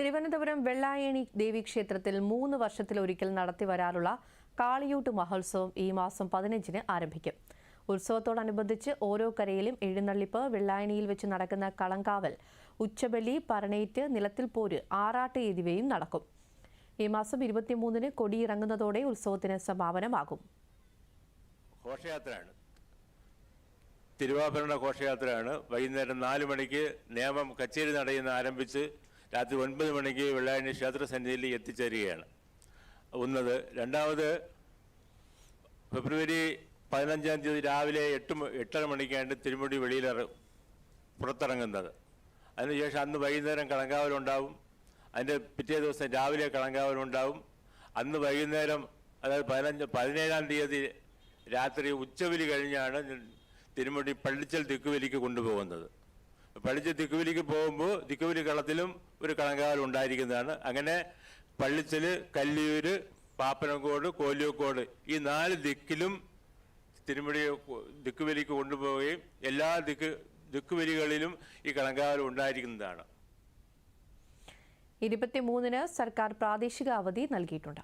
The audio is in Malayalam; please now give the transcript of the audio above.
തിരുവനന്തപുരം വെള്ളായണി ദേവീക്ഷേത്രത്തിൽ മൂന്ന് വർഷത്തിലൊരിക്കൽ നടത്തി വരാറുള്ള കാളിയൂട്ട് മഹോത്സവം ഈ മാസം പതിനഞ്ചിന് ആരംഭിക്കും. ഉത്സവത്തോടനുബന്ധിച്ച് ഓരോ കരയിലും എഴുന്നള്ളിപ്പ് വെള്ളായണിയിൽ വെച്ച് നടക്കുന്ന കളങ്കാവൽ ഉച്ചബലി പറണേറ്റ് നിലത്തിൽ പോര് ആറാട്ട് എന്നിവയും നടക്കും. ഈ മാസം ഇരുപത്തിമൂന്നിന് കൊടിയിറങ്ങുന്നതോടെ ഉത്സവത്തിന് സമാപനമാകും. ഘോഷയാത്രയാണ്. തിരുവാഭരണ ഘോഷയാത്രയാണ്. വൈകുന്നേരം നാല് മണിക്ക് നേമം കച്ചേരി നടയിൽ നിന്ന് ആരംഭിച്ച് രാത്രി ഒൻപത് മണിക്ക് വെള്ളായണി ക്ഷേത്ര സന്നിധിയിൽ എത്തിച്ചേരുകയാണ്. ഒന്നത് രണ്ടാമത് ഫെബ്രുവരി പതിനഞ്ചാം തീയതി രാവിലെ എട്ട് എട്ടര മണിക്കാണ് തിരുമുടി വെളിയിലിറ പുറത്തിറങ്ങുന്നത്. അതിനുശേഷം അന്ന് വൈകുന്നേരം കളങ്കാവലുണ്ടാവും അതിന്റെ പിറ്റേ ദിവസം രാവിലെ കളങ്കാവലുണ്ടാവും അന്ന് വൈകുന്നേരം അതായത് പതിനഞ്ച് പതിനേഴാം തീയതി രാത്രി ഉച്ചവലി കഴിഞ്ഞാണ് തിരുമുടി പള്ളിച്ചൽ തിക്കുവലിക്ക് കൊണ്ടുപോകുന്നത്. പള്ളിച്ചൽ തിക്കുവിലിക്ക് പോകുമ്പോൾ തിക്കുവിലി കളത്തിലും ഒരു കളങ്കാവൽ ഉണ്ടായിരിക്കുന്നതാണ്. അങ്ങനെ പള്ളിച്ചൽ കല്ലിയൂര് പാപ്പനംകോട് കോലിയക്കോട് ഈ നാല് ദിക്കിലും തിരുമുടി ദിക്കുവലിക്ക് കൊണ്ടുപോവുകയും എല്ലാ ദിക്ക് ദിക്കുവലികളിലും ഈ കളങ്കാവൽ ഉണ്ടായിരിക്കുന്നതാണ്. ഇരുപത്തിമൂന്നിന് സർക്കാർ പ്രാദേശിക അവധി നൽകിയിട്ടുണ്ട്.